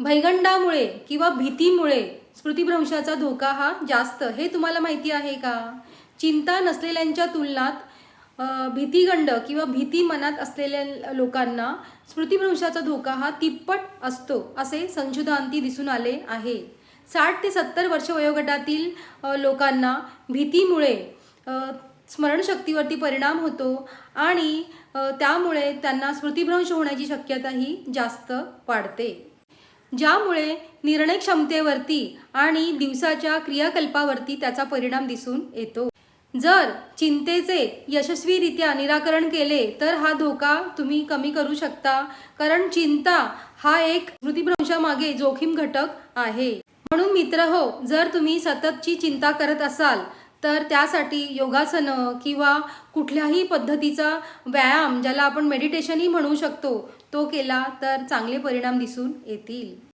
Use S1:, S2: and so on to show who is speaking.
S1: भैगंडामुळे किंवा भीतीमुळे स्मृतिभ्रंशाचा धोका हा जास्त. हे तुम्हाला माहिती आहे का? चिंता नसलेल्यांच्या तुलनात भीतीगंड किंवा भीती मनात असलेल्या लोकांना स्मृतिभ्रंशाचा धोका हा तिप्पट असतो असे संशोधनांती दिसून आले आहे. साठ ते सत्तर वर्ष वयोगटातील लोकांना भीतीमुळे स्मरणशक्तीवरती परिणाम होतो आणि त्यामुळे त्यांना स्मृतिभ्रंश होण्याची शक्यताही जास्त वाढते. ज्यामुळे निर्णय क्षमतेवरती आणि दिवसाच्या क्रियाकल्पावरती त्याचा परिणाम दिसून येतो. जर चिंतेचे यशस्वीरित्या निराकरण केले तर हा धोका तुम्ही कमी करू शकता कारण चिंता हा एक स्मृतिभ्रंशामागे जोखीम घटक आहे. म्हणून मित्र हो जर तुम्ही सततची चिंता करत असाल तर त्यासाठी योगासनं किंवा कुठल्याही पद्धतीचा व्यायाम ज्याला आपण मेडिटेशनही म्हणू शकतो तो केला तर चांगले परिणाम दिसून येतील.